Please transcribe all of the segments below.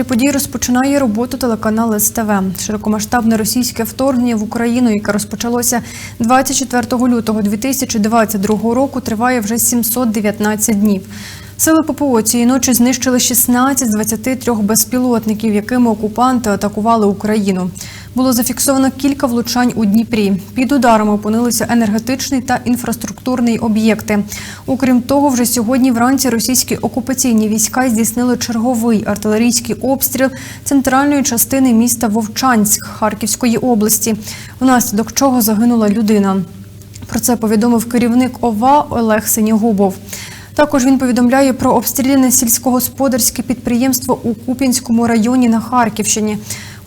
центрі подій розпочинає роботу телеканал СТВ. Широкомасштабне російське вторгнення в Україну, яке розпочалося 24 лютого 2022 року, триває вже 719 днів. Сили ППО цієї ночі знищили 16 з 23 безпілотників, якими окупанти атакували Україну. Було зафіксовано кілька влучань у Дніпрі. Під ударами опинилися енергетичний та інфраструктурний об'єкти. Окрім того, вже сьогодні вранці російські окупаційні війська здійснили черговий артилерійський обстріл центральної частини міста Вовчанськ Харківської області, внаслідок чого загинула людина. Про це повідомив керівник ОВА Олег Синігубов. Також він повідомляє про обстріляне сільськогосподарське підприємство у Куп'янському районі на Харківщині.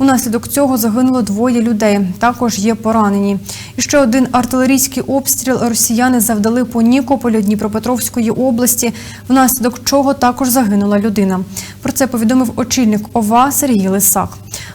Унаслідок цього загинуло двоє людей. Також є поранені. І ще один артилерійський обстріл росіяни завдали по Нікополю Дніпропетровської області, внаслідок чого також загинула людина. Про це повідомив очільник ОВА Сергій Лисак.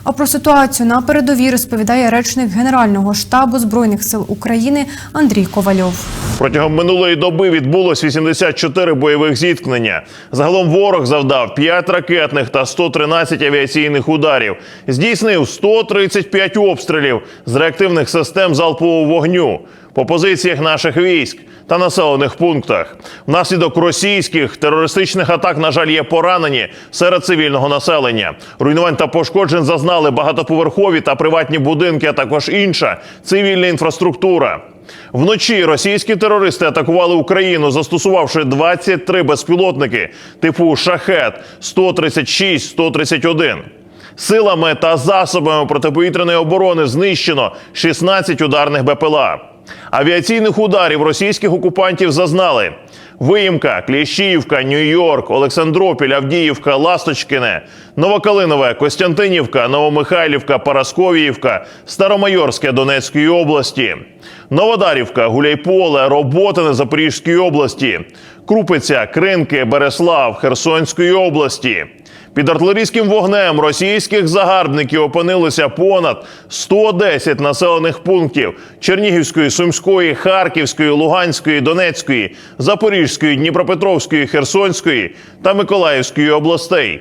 А про ситуацію на передовій розповідає речник Генерального штабу збройних сил України Андрій Ковальов. Протягом минулої доби відбулось 84 бойових зіткнення. Загалом ворог завдав 5 ракетних та 113 авіаційних ударів. Здійснив 135 обстрілів з реактивних систем залпового вогню по позиціях наших військ та населених пунктах. Внаслідок російських терористичних атак, на жаль, є поранені серед цивільного населення. Руйнувань та пошкоджень зазнали багатоповерхові та приватні будинки, а також інша цивільна інфраструктура. Вночі російські терористи атакували Україну, застосувавши 23 безпілотники типу шахет 136-131. Силами та засобами протиповітряної оборони знищено 16 ударних БПЛА. Авіаційних ударів російських окупантів зазнали. Виїмка, Кліщіївка, Нью-Йорк, Олександропіль, Авдіївка, Ласточкине, Новокалинове, Костянтинівка, Новомихайлівка, Парасковіївка, Старомайорське Донецької області, Новодарівка, Гуляйполе, Роботине Запорізької області, Крупиця, Кринки, Береслав, Херсонської області. Під артилерійським вогнем російських загарбників опинилися понад 110 населених пунктів Чернігівської, Сумської, Харківської, Луганської, Донецької, Запорізької, Дніпропетровської, Херсонської та Миколаївської областей.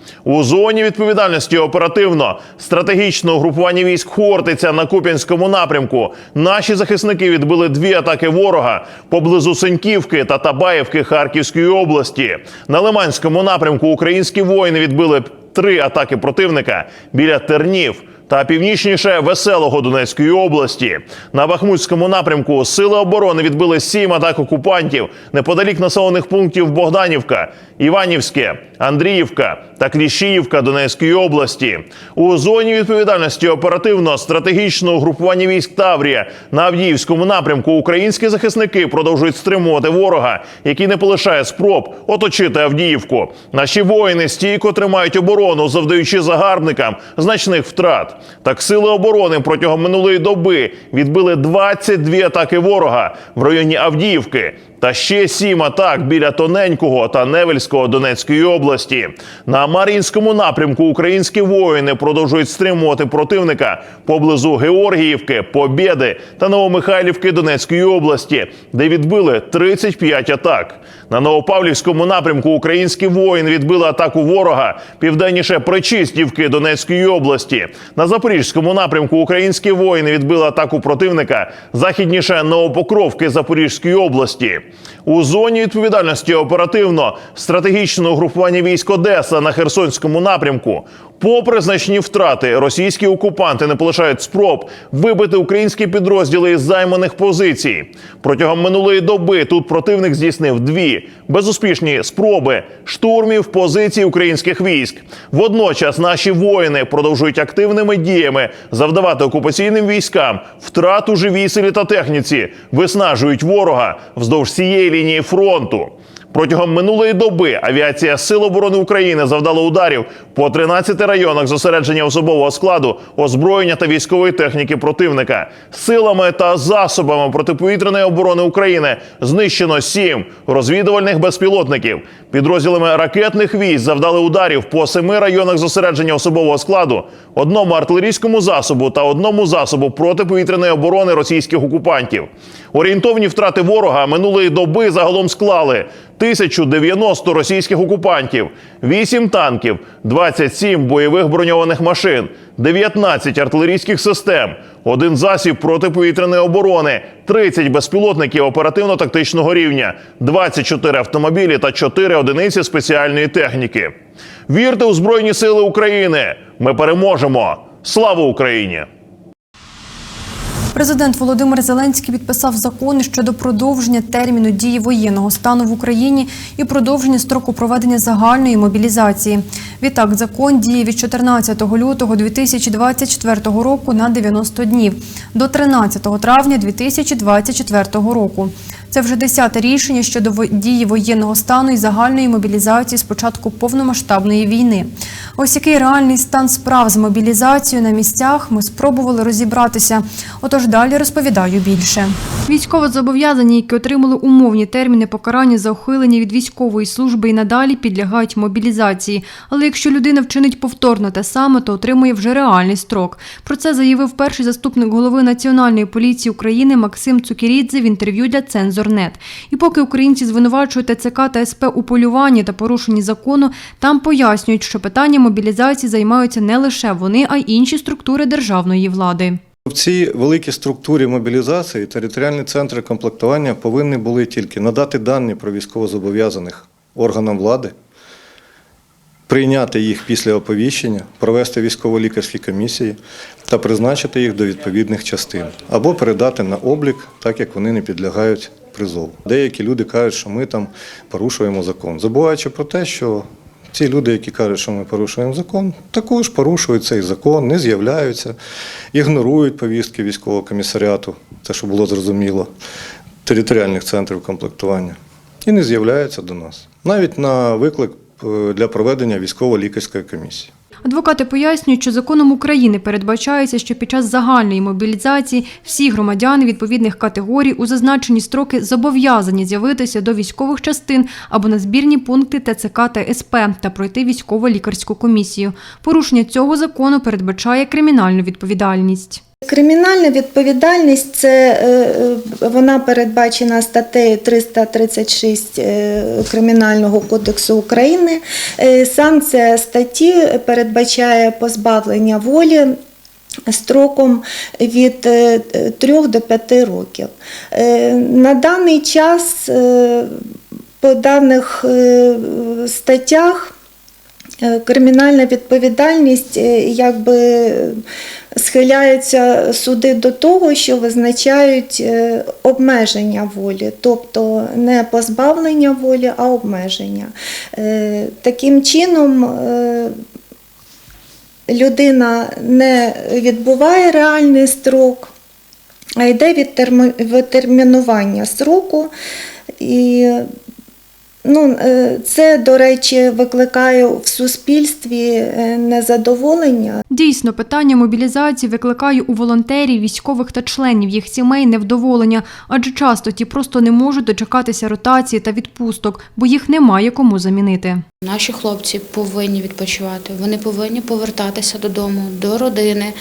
У зоні відповідальності оперативно стратегічного групування військ Хортиця на Куп'янському напрямку. Наші захисники відбили дві атаки ворога поблизу Сеньківки та Табаївки Харківської області. На Лиманському напрямку українські воїни відбили три атаки противника біля Тернів та північніше веселого Донецької області. На Бахмутському напрямку сили оборони відбили сім атак окупантів неподалік населених пунктів Богданівка, Іванівське, Андріївка та Кліщіївка Донецької області. У зоні відповідальності оперативно стратегічного групування військ Таврія на Авдіївському напрямку українські захисники продовжують стримувати ворога, який не полишає спроб оточити Авдіївку. Наші воїни стійко тримають оборону, завдаючи загарбникам значних втрат. Так сили оборони протягом минулої доби відбили 22 атаки ворога в районі Авдіївки. Та ще сім атак біля тоненького та Невельського Донецької області. На Мар'їнському напрямку українські воїни продовжують стримувати противника поблизу Георгіївки, Побєди та Новомихайлівки Донецької області, де відбили 35 атак. На Новопавлівському напрямку українські воїни відбили атаку ворога південніше Причистівки Донецької області. На Запорізькому напрямку українські воїни відбили атаку противника західніше Новопокровки Запорізької області. У зоні відповідальності оперативно стратегічного групування військ Одеса на Херсонському напрямку. Попри значні втрати, російські окупанти не полишають спроб вибити українські підрозділи із займаних позицій. Протягом минулої доби тут противник здійснив дві безуспішні спроби штурмів позицій українських військ. Водночас наші воїни продовжують активними діями завдавати окупаційним військам втрат у живій силі та техніці, виснажують ворога вздовж всієї лінії фронту. Протягом минулої доби авіація Сил оборони України завдала ударів по 13 районах зосередження особового складу, озброєння та військової техніки противника. Силами та засобами протиповітряної оборони України знищено сім розвідувальних безпілотників. Підрозділами ракетних військ завдали ударів по семи районах зосередження особового складу, одному артилерійському засобу та одному засобу протиповітряної оборони російських окупантів. Орієнтовні втрати ворога минулої доби загалом склали 1090 російських окупантів, 8 танків, 27 бойових броньованих машин, 19 артилерійських систем, один засіб протиповітряної оборони, 30 безпілотників оперативно-тактичного рівня, 24 автомобілі та 4 одиниці спеціальної техніки. Вірте у Збройні Сили України! Ми переможемо! Слава Україні! Президент Володимир Зеленський підписав закон щодо продовження терміну дії воєнного стану в Україні і продовження строку проведення загальної мобілізації. Відтак, закон діє від 14 лютого 2024 року на 90 днів до 13 травня 2024 року. Це вже десяте рішення щодо дії воєнного стану і загальної мобілізації з початку повномасштабної війни. Ось який реальний стан справ з мобілізацією на місцях ми спробували розібратися. Отож далі розповідаю більше. Військовозобов'язані, які отримали умовні терміни покарання за ухилення від військової служби і надалі підлягають мобілізації. Але якщо людина вчинить повторно те саме, то отримує вже реальний строк. Про це заявив перший заступник голови Національної поліції України Максим Цукірідзе в інтерв'ю для Цензорнет. І поки українці звинувачують ТЦК та СП у полюванні та порушенні закону, там пояснюють, що питання мобілізації займаються не лише вони, а й інші структури державної влади. В цій великій структурі мобілізації територіальні центри комплектування повинні були тільки надати дані про військовозобов'язаних органам влади, прийняти їх після оповіщення, провести військово-лікарські комісії та призначити їх до відповідних частин або передати на облік, так як вони не підлягають призову. Деякі люди кажуть, що ми там порушуємо закон, забуваючи про те, що ці люди, які кажуть, що ми порушуємо закон, також порушують цей закон, не з'являються, ігнорують повістки військового комісаріату, це що було зрозуміло, територіальних центрів комплектування, і не з'являються до нас. Навіть на виклик для проведення військово-лікарської комісії. Адвокати пояснюють, що законом України передбачається, що під час загальної мобілізації всі громадяни відповідних категорій у зазначені строки зобов'язані з'явитися до військових частин або на збірні пункти ТЦК та СП та пройти військово-лікарську комісію. Порушення цього закону передбачає кримінальну відповідальність. Кримінальна відповідальність це е, е, вона передбачена статтею 336 е, Кримінального кодексу України. Санкція статті передбачає позбавлення волі. Строком від 3 до 5 років. На даний час по даних статтях Кримінальна відповідальність е, якби схиляються суди до того, що визначають е, обмеження волі, тобто не позбавлення волі, а обмеження. Е, Таким чином е, людина не відбуває реальний строк, а йде відтермінування сроку. І Ну, е, це, до речі, викликає в суспільстві е, незадоволення. Дійсно, питання мобілізації викликає у волонтерів, військових та членів їх сімей невдоволення, адже часто ті просто не можуть дочекатися ротації та відпусток, бо їх немає кому замінити. Наші хлопці повинні відпочивати. Вони повинні повертатися додому, до родини,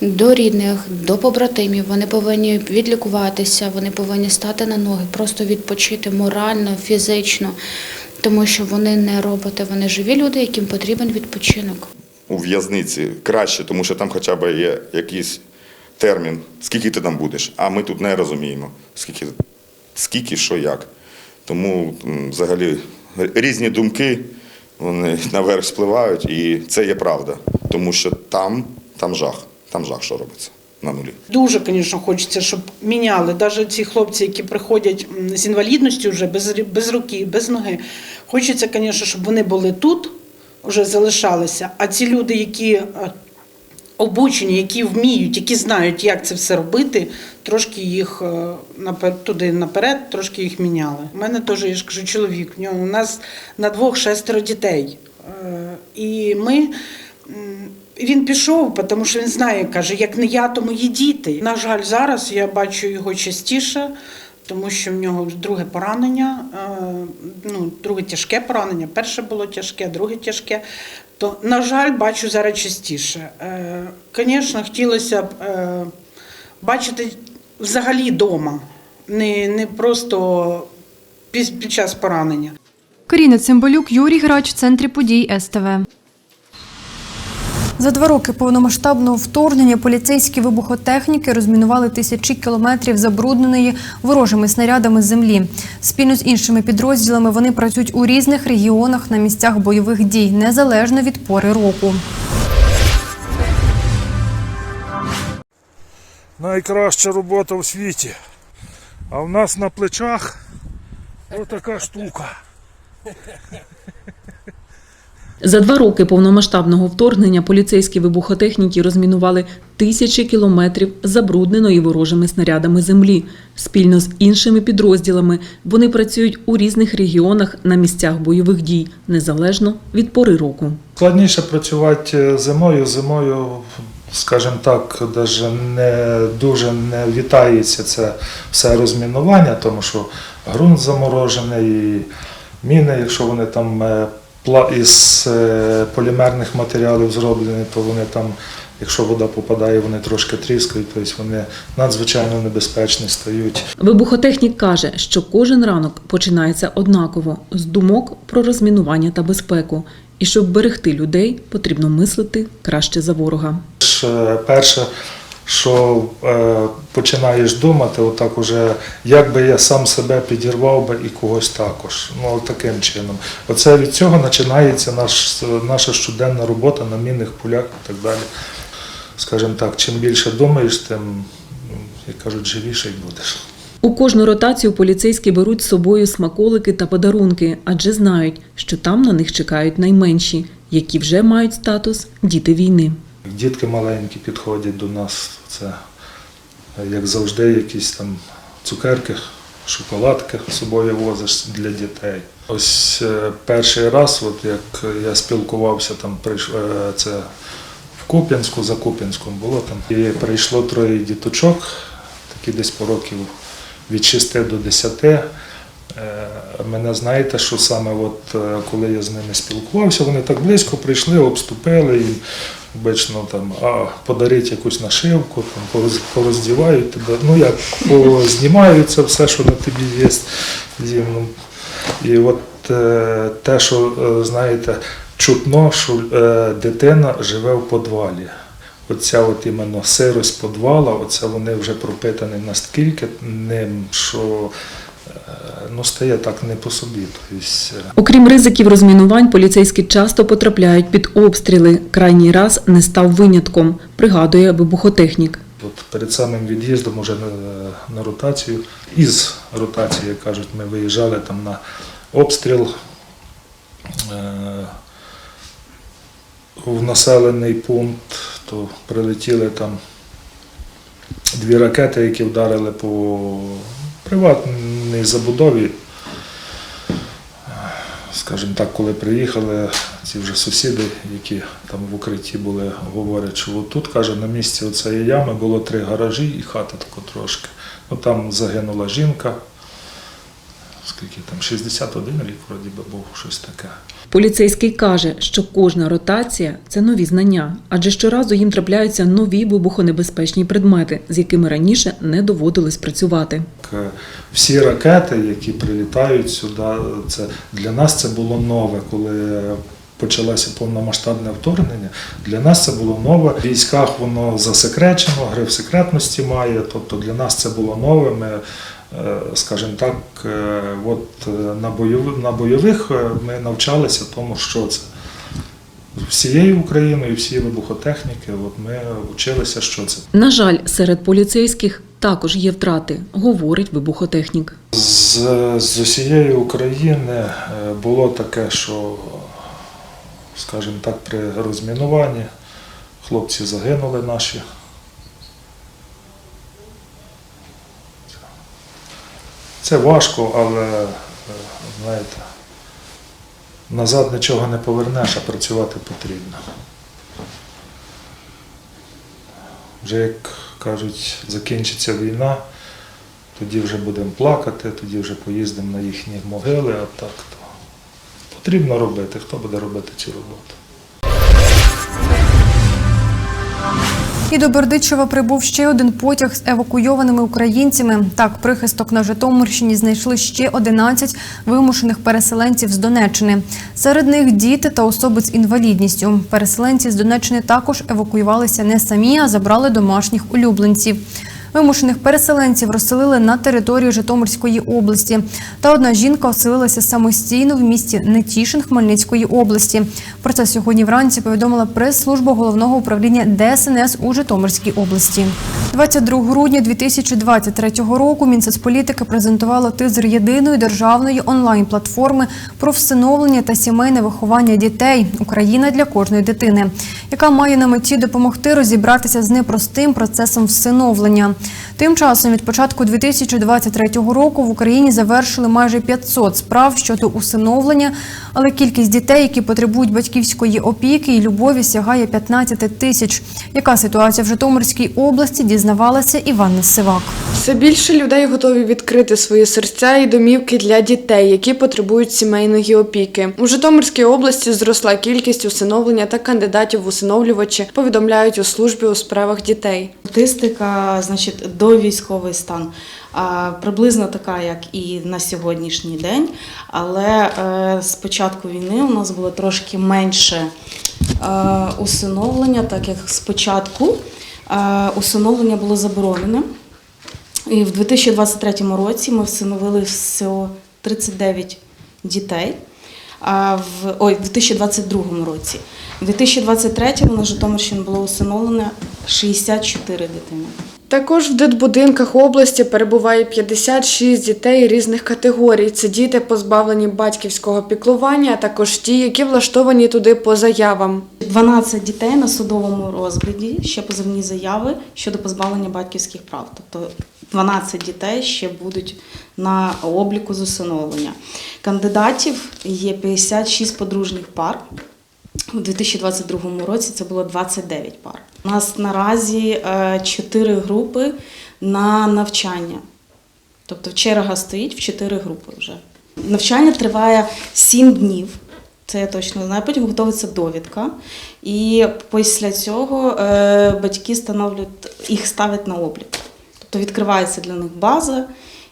до рідних, до побратимів. Вони повинні відлікуватися, вони повинні стати на ноги, просто відпочити морально, фізично, тому що вони не роботи, вони живі люди, яким потрібен відпочинок. у в'язниці краще, тому що там хоча б є якийсь термін, скільки ти там будеш. А ми тут не розуміємо, скільки, скільки що як. Тому взагалі різні думки вони наверх спливають, і це є правда. Тому що там, там жах, там жах, що робиться на нулі. Дуже, звісно, хочеться, щоб міняли. Навіть ці хлопці, які приходять з інвалідністю вже без, без руки, без ноги. Хочеться, звісно, щоб вони були тут, вже залишалися. А ці люди, які е, обучені, які вміють, які знають, як це все робити, трошки їх е, туди наперед, трошки їх міняли. У мене теж, я ж кажу, чоловік. У нас на двох шестеро дітей. Е, І ми. Він пішов, тому що він знає, каже, як не я, то мої діти. На жаль, зараз я бачу його частіше, тому що в нього друге поранення, е, ну, друге тяжке поранення. Перше було тяжке, друге тяжке. То, на жаль, бачу зараз частіше. Звісно, хотілося б е, бачити взагалі вдома, не, не просто під, під час поранення. Каріна Цимбалюк, Юрій Грач, в центрі подій СТВ. За два роки повномасштабного вторгнення поліцейські вибухотехніки розмінували тисячі кілометрів забрудненої ворожими снарядами землі. Спільно з іншими підрозділами вони працюють у різних регіонах на місцях бойових дій, незалежно від пори року. найкраща робота у світі. А в нас на плечах отака штука. За два роки повномасштабного вторгнення поліцейські вибухотехніки розмінували тисячі кілометрів забрудненої ворожими снарядами землі. Спільно з іншими підрозділами вони працюють у різних регіонах на місцях бойових дій, незалежно від пори року. Складніше працювати зимою. Зимою, скажімо так, даже не дуже не вітається це все розмінування, тому що ґрунт заморожений, і міни, якщо вони там е, із е, полімерних матеріалів зроблені, то вони там, якщо вода попадає, вони трошки тріскають, тобто вони надзвичайно небезпечні стають. Вибухотехнік каже, що кожен ранок починається однаково з думок про розмінування та безпеку. І щоб берегти людей, потрібно мислити краще за ворога. Перше, що е, починаєш думати, отак уже, як би я сам себе підірвав би і когось також. Ну, таким чином. Оце від цього починається наш, наша щоденна робота на мінних полях і так далі. Скажімо так, чим більше думаєш, тим, як кажуть, живіше й будеш. У кожну ротацію поліцейські беруть з собою смаколики та подарунки, адже знають, що там на них чекають найменші, які вже мають статус діти війни. Дітки маленькі підходять до нас, це як завжди, якісь там цукерки, шоколадки з собою возиш для дітей. Ось е, перший раз, от як я спілкувався, там е, це в Куп'янську, за Куп'янськом було там. І прийшло троє діточок, такі десь по років від 6 до 10. Е, Мене знаєте, що саме от, е, коли я з ними спілкувався, вони так близько прийшли, обступили і обично там, а подарить якусь нашивку, там, пороздівають тебе. Ну як, познімають все, що на тобі є. Ну, І от е, те, що, е, знаєте, чутно, що е, дитина живе в подвалі. Оця от іменно сирость подвала, оце вони вже пропитані настільки ним, що ну, стає так не по собі. Тобто, Окрім ризиків розмінувань, поліцейські часто потрапляють під обстріли. Крайній раз не став винятком, пригадує вибухотехнік. От перед самим від'їздом уже на, на ротацію, із ротації, як кажуть, ми виїжджали там на обстріл е, в населений пункт, то прилетіли там дві ракети, які вдарили по приватній забудові. Скажімо так, коли приїхали, ці вже сусіди, які там в укритті були, говорять, що тут, каже, на місці оцеї ями було три гаражі і хата тако трошки. Ну там загинула жінка. Скільки там, 61 рік, вроді би був щось таке. Поліцейський каже, що кожна ротація це нові знання, адже щоразу їм трапляються нові вибухонебезпечні предмети, з якими раніше не доводилось працювати. Е, Всі ракети, які прилітають сюди, це для нас це було нове, коли почалося повномасштабне вторгнення. Для нас це було нове. В військах воно засекречено, гриф секретності має. Тобто для нас це було нове. Ми, скажімо так, е, от е, на бойових, на бойових е, ми навчалися тому, що це. Всією Україною, всі вибухотехніки, от ми вчилися, що це. На жаль, серед поліцейських також є втрати, говорить вибухотехнік. З, з усієї України е, було таке, що, скажімо так, при розмінуванні Хлопці загинули наші. Це важко, але е, знаєте, назад нічого не повернеш, а працювати потрібно. Вже як кажуть, закінчиться війна, тоді вже будемо плакати, тоді вже поїздимо на їхні могили, а так то потрібно робити. Хто буде робити цю роботу? І до Бердичева прибув ще один потяг з евакуйованими українцями. Так, прихисток на Житомирщині знайшли ще 11 вимушених переселенців з Донеччини. Серед них діти та особи з інвалідністю. Переселенці з Донеччини також евакуювалися не самі, а забрали домашніх улюбленців. Вимушених переселенців розселили на територію Житомирської області. Та одна жінка оселилася самостійно в місті Нетішин Хмельницької області. Про це сьогодні вранці повідомила прес-служба головного управління ДСНС у Житомирській області. 22 грудня 2023 року Мінсоцполітики презентувало тизер єдиної державної онлайн-платформи про всиновлення та сімейне виховання дітей Україна для кожної дитини, яка має на меті допомогти розібратися з непростим процесом всиновлення. Тим часом від початку 2023 року в Україні завершили майже 500 справ щодо усиновлення, але кількість дітей, які потребують батьківської опіки і любові, сягає 15 тисяч. Яка ситуація в Житомирській області дізнавалася Іванна Сивак. Все більше людей готові відкрити свої серця і домівки для дітей, які потребують сімейної опіки. У Житомирській області зросла кількість усиновлення та кандидатів в усиновлювачі, повідомляють у службі у справах дітей. Статистика, значить, до військовий стан приблизно така, як і на сьогоднішній день. Але е, з початку війни у нас було трошки менше е, усиновлення, так як спочатку е, усиновлення було заборонене. І в 2023 році ми всиновили всього 39 дітей. А в ой, в 2022 році. В 2023 на Житомирщині було усиновлено 64 дитини. Також в дитбудинках області перебуває 56 дітей різних категорій. Це діти, позбавлені батьківського піклування, а також ті, які влаштовані туди по заявам. 12 дітей на судовому розгляді ще позовні заяви щодо позбавлення батьківських прав. Тобто 12 дітей ще будуть на обліку з усиновлення. Кандидатів є 56 подружніх пар. У 2022 році це було 29 пар. У нас наразі 4 групи на навчання. Тобто черга стоїть в 4 групи вже. Навчання триває 7 днів. Це я точно знаю. Потім готується довідка. І після цього е, батьки їх ставлять на облік. Тобто відкривається для них база,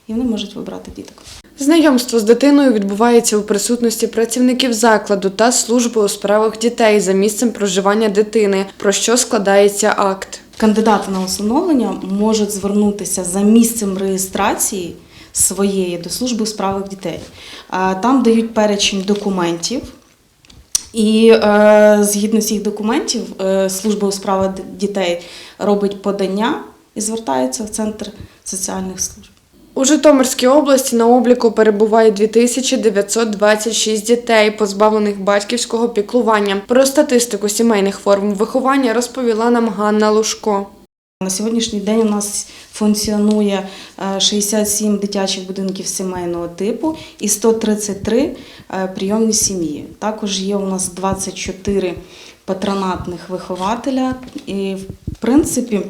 і вони можуть вибрати діток. Знайомство з дитиною відбувається у присутності працівників закладу та служби у справах дітей за місцем проживання дитини, про що складається акт. Кандидати на усиновлення можуть звернутися за місцем реєстрації своєї до служби у справах дітей. Там дають перечень документів. І е, згідно цих документів, е, служба у справах дітей робить подання і звертається в центр соціальних служб. У Житомирській області на обліку перебуває 2926 дітей, позбавлених батьківського піклування. Про статистику сімейних форм виховання розповіла нам Ганна Лушко. На сьогоднішній день у нас функціонує е, 67 дитячих будинків сімейного типу і 133 е, прийомні сім'ї. Також є у нас 24 патронатних вихователя. І, в принципі,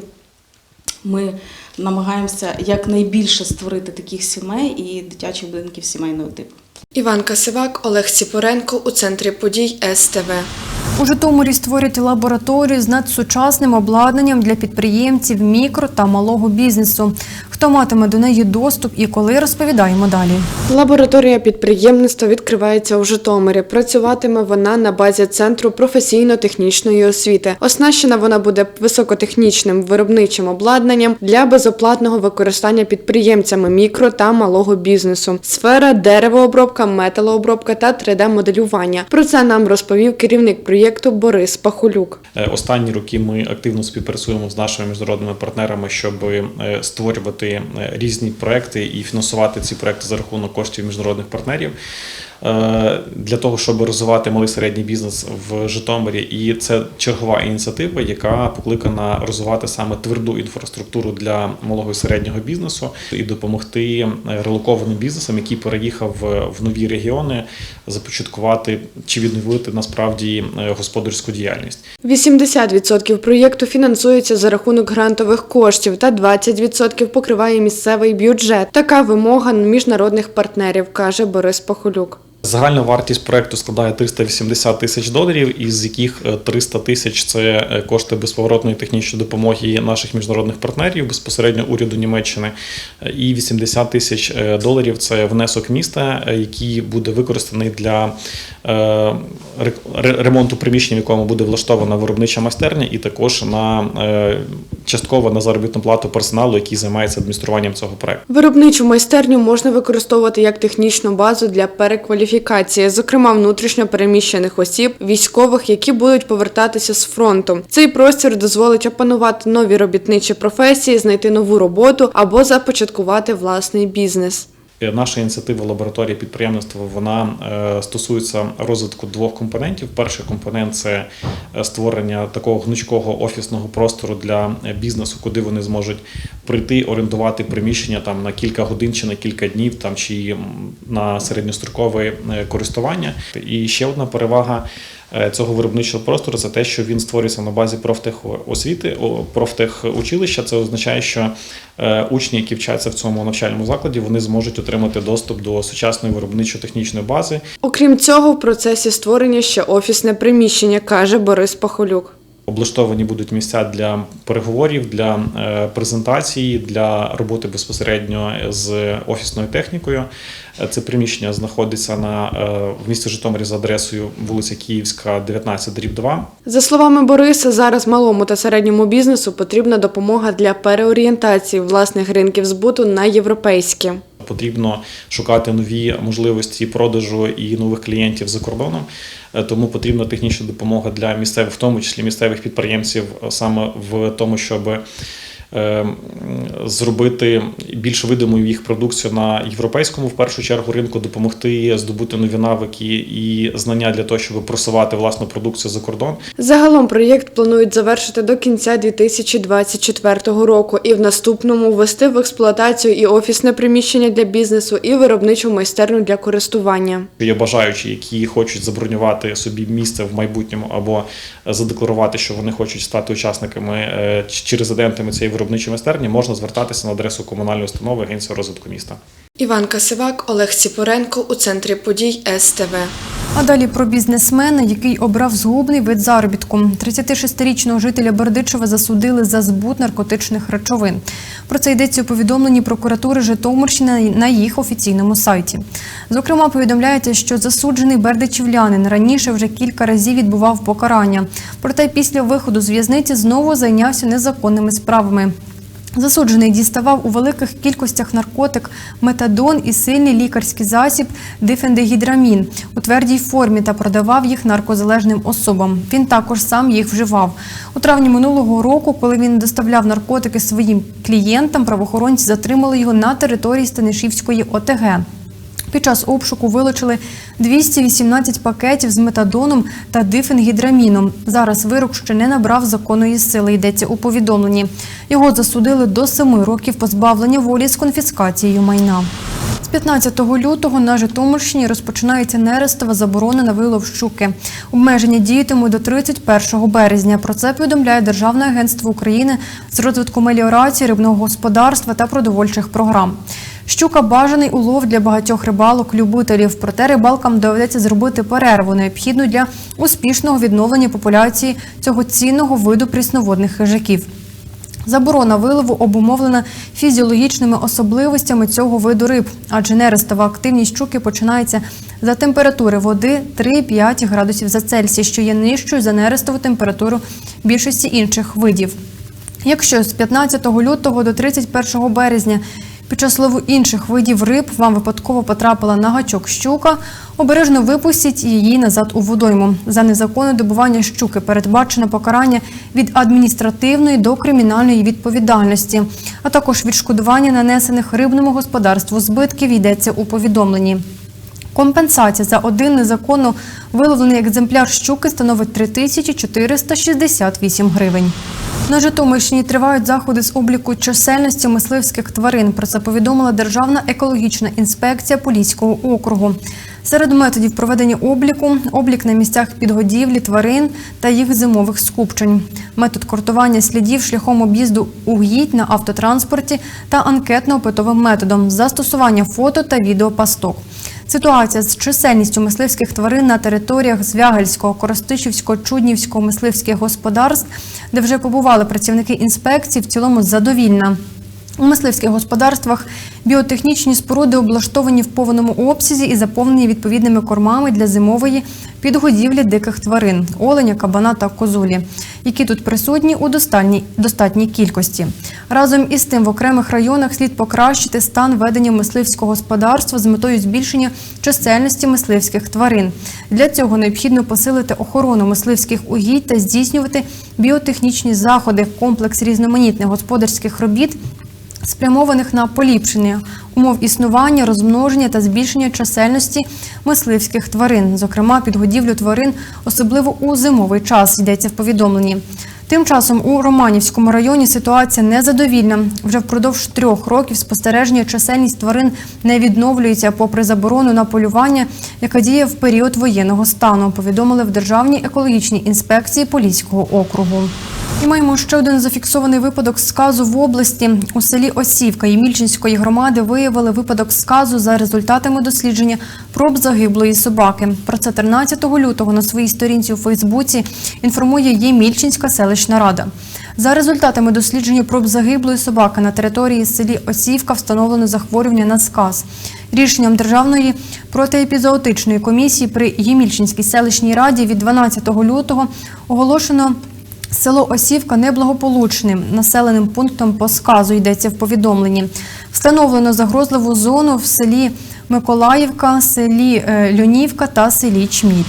ми намагаємося якнайбільше створити таких сімей і дитячих будинків сімейного типу. Іван Касивак, Олег Сіпоренко у центрі подій СТВ. У Житомирі створять лабораторію з надсучасним обладнанням для підприємців мікро та малого бізнесу. Хто матиме до неї доступ і коли розповідаємо далі. Лабораторія підприємництва відкривається у Житомирі. Працюватиме вона на базі центру професійно-технічної освіти. Оснащена вона буде високотехнічним виробничим обладнанням для безоплатного використання підприємцями мікро та малого бізнесу. Сфера деревообробка, металообробка та 3D-моделювання. Про це нам розповів керівник проєкту Борис Пахулюк. Е, Останні роки ми активно співпрацюємо з нашими міжнародними партнерами, щоб е, створювати е, різні проекти і фінансувати ці проекти за рахунок коштів міжнародних партнерів. Е, для того, щоб розвивати малий середній бізнес в Житомирі. І це чергова ініціатива, яка покликана розвивати саме тверду інфраструктуру для малого і середнього бізнесу і допомогти е, релокованим бізнесам, які переїхав в- в нові регіони, започаткувати чи відновити насправді е, господарську діяльність. 80% проєкту фінансується за рахунок грантових коштів та 20% покриває місцевий бюджет. Така вимога міжнародних партнерів, каже Борис Пахолюк. Загальна вартість проекту складає 380 тисяч доларів, із яких е, 300 тисяч це е, кошти безповоротної технічної допомоги наших міжнародних партнерів, безпосередньо уряду Німеччини, Е, і 80 тисяч е, доларів це внесок міста, е, який буде використаний для е, ре- ре- ремонту приміщення, в якому буде влаштована виробнича майстерня, і також на е, частково на заробітну плату персоналу, який займається адмініструванням цього проекту. Виробничу майстерню можна використовувати як технічну базу для перекваліфікації, зокрема внутрішньо переміщених осіб, військових, які будуть повертатися з фронту. Цей простір дозволить опанувати нові робітничі професії, знайти нову роботу або започаткувати власний бізнес. Е, Наша ініціатива лабораторії підприємництва вона е, стосується розвитку двох компонентів. Перший компонент це е, створення такого гнучкого офісного простору для бізнесу, куди вони зможуть прийти, орендувати приміщення там на кілька годин чи на кілька днів, там чи на середньострокове користування. І ще одна перевага. Е, Цього виробничого простору за те, що він створюється на базі профтехосвіти, профтехучилища. Це означає, що е, учні, які вчаться в цьому навчальному закладі, вони зможуть отримати доступ до сучасної виробничо-технічної бази, Окрім цього, в процесі створення ще офісне приміщення, каже Борис Пахолюк. Облаштовані будуть місця для переговорів, для е, презентації, для роботи безпосередньо з офісною технікою. Це приміщення знаходиться на е, в місті Житомирі за адресою вулиця Київська, 19, дріб 2. За словами Бориса, зараз малому та середньому бізнесу потрібна допомога для переорієнтації власних ринків збуту на європейські. Потрібно шукати нові можливості продажу і нових клієнтів за кордоном. Е, Тому потрібна технічна допомога для місцевих, в тому числі місцевих підприємців, е, саме в тому, щоб зробити більш видимою їх продукцію на європейському в першу чергу ринку, допомогти здобути нові навики і знання для того, щоб просувати власну продукцію за кордон. Загалом проєкт планують завершити до кінця 2024 року і в наступному ввести в експлуатацію і офісне приміщення для бізнесу, і виробничу майстерню для користування. Є бажаючі, які хочуть забронювати собі місце в майбутньому або задекларувати, що вони хочуть стати учасниками е, чи резидентами цієї виробничої майстерні, можна звертатися на адресу комунальної установи Агенції розвитку міста. Іван Касивак, Олег Сіпоренко у центрі подій СТВ. А далі про бізнесмена, який обрав згубний вид заробітку. 36-річного жителя Бердичева засудили за збут наркотичних речовин. Про це йдеться у повідомленні прокуратури Житомирщини на їх офіційному сайті. Зокрема, повідомляється, що засуджений бердичівлянин раніше вже кілька разів відбував покарання. Проте після виходу з в'язниці знову зайнявся незаконними справами. Засуджений діставав у великих кількостях наркотик, метадон і сильний лікарський засіб дифендегідрамін у твердій формі та продавав їх наркозалежним особам. Він також сам їх вживав. У травні минулого року, коли він доставляв наркотики своїм клієнтам, правоохоронці затримали його на території Станишівської ОТГ. Під час обшуку вилучили 218 пакетів з метадоном та дифенгідраміном. Зараз вирок ще не набрав законної сили, йдеться у повідомленні. Його засудили до 7 років позбавлення волі з конфіскацією майна. З 15 лютого на Житомирщині розпочинається нерестова заборона на вилов щуки. Обмеження діятимуть до 31 березня. Про це повідомляє Державне агентство України з розвитку меліорації, рибного господарства та продовольчих програм. Щука бажаний улов для багатьох рибалок-любителів, проте рибалкам доведеться зробити перерву, необхідну для успішного відновлення популяції цього цінного виду прісноводних хижаків. Заборона вилову обумовлена фізіологічними особливостями цього виду риб, адже нерестова активність щуки починається за температури води 3-5 градусів за Цельсій, що є нижчою за нерестову температуру більшості інших видів. Якщо з 15 лютого до 31 березня під час лову інших видів риб вам випадково потрапила на гачок щука, обережно випустіть її назад у водойму. За незаконне добування щуки передбачено покарання від адміністративної до кримінальної відповідальності, а також відшкодування нанесених рибному господарству збитків йдеться у повідомленні. Компенсація за один незаконно виловлений екземпляр щуки становить 3468 гривень. На Житомирщині тривають заходи з обліку чисельності мисливських тварин. Про це повідомила Державна екологічна інспекція Поліського округу. Серед методів проведення обліку облік на місцях підгодівлі тварин та їх зимових скупчень, метод кортування слідів шляхом об'їзду угідь на автотранспорті та анкетно-опитовим методом застосування фото та відеопасток. Ситуація з чисельністю мисливських тварин на територіях Звягельського, Коростишівського, Чуднівського мисливських господарств, де вже побували працівники інспекції, в цілому задовільна. У мисливських господарствах біотехнічні споруди облаштовані в повному обсязі і заповнені відповідними кормами для зимової підгодівлі диких тварин оленя, кабана та козулі, які тут присутні у достатній, достатній кількості. Разом із тим в окремих районах слід покращити стан ведення мисливського господарства з метою збільшення чисельності мисливських тварин. Для цього необхідно посилити охорону мисливських угідь та здійснювати біотехнічні заходи, комплекс різноманітних господарських робіт спрямованих на поліпшення умов існування, розмноження та збільшення чисельності мисливських тварин, зокрема підгодівлю тварин, особливо у зимовий час, йдеться в повідомленні. Тим часом у Романівському районі ситуація незадовільна. Вже впродовж трьох років спостереження чисельність тварин не відновлюється попри заборону на полювання, яка діє в період воєнного стану. Повідомили в Державній екологічній інспекції Поліського округу. І маємо ще один зафіксований випадок сказу в області. У селі Осівка Ємільчинської громади виявили випадок сказу за результатами дослідження проб загиблої собаки. Про це 13 лютого на своїй сторінці у Фейсбуці інформує Ємільчинська селищна рада. За результатами дослідження проб загиблої собаки на території селі Осівка встановлено захворювання на сказ. Рішенням Державної протиепізоотичної комісії при Ємільчинській селищній раді від 12 лютого оголошено Село Осівка неблагополучним населеним пунктом по сказу йдеться в повідомленні. Встановлено загрозливу зону в селі Миколаївка, селі е, Льонівка та селі Чміль.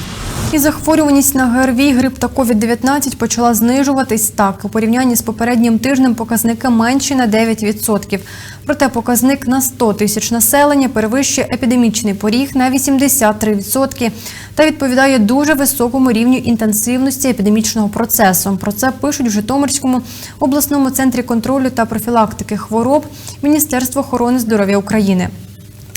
І захворюваність на ГРВІ, грип та COVID-19 почала знижуватись так. У порівнянні з попереднім тижнем показники менші на 9%. Проте показник на 100 тисяч населення перевищує епідемічний поріг на 83% та відповідає дуже високому рівню інтенсивності епідемічного процесу. Про це пишуть в Житомирському обласному центрі контролю та профілактики хвороб Міністерства охорони здоров'я України.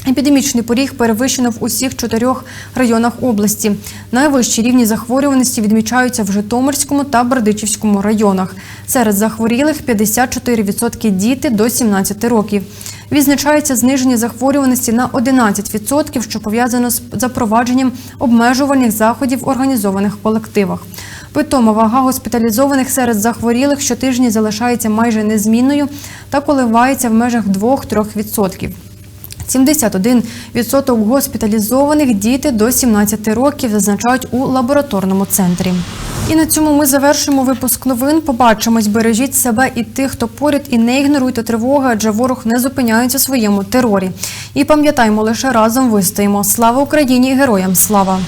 Епідемічний поріг перевищено в усіх чотирьох районах області. Найвищі рівні захворюваності відмічаються в Житомирському та Бердичівському районах. Серед захворілих 54% діти до 17 років. Відзначається зниження захворюваності на 11%, що пов'язано з запровадженням обмежувальних заходів в організованих колективах. Питома вага госпіталізованих серед захворілих щотижня залишається майже незмінною та коливається в межах 2-3%. 71% госпіталізованих діти до 17 років зазначають у лабораторному центрі. І на цьому ми завершимо випуск новин. Побачимось, бережіть себе і тих, хто поряд, і не ігноруйте тривоги, адже ворог не зупиняється у своєму терорі. І пам'ятаймо, лише разом вистоїмо. Слава Україні! Героям слава!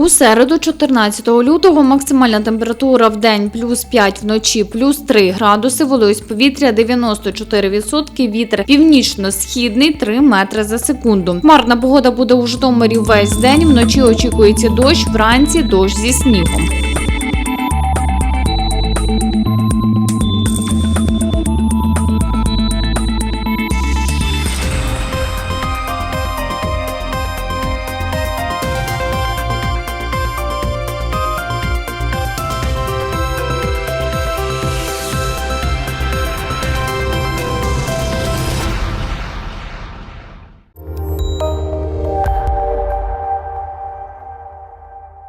У середу, 14 лютого, максимальна температура в день плюс 5, вночі плюс 3 градуси, вологість повітря 94%, вітер північно-східний 3 метри за секунду. Марна погода буде у Житомирі весь день, вночі очікується дощ, вранці дощ зі снігом.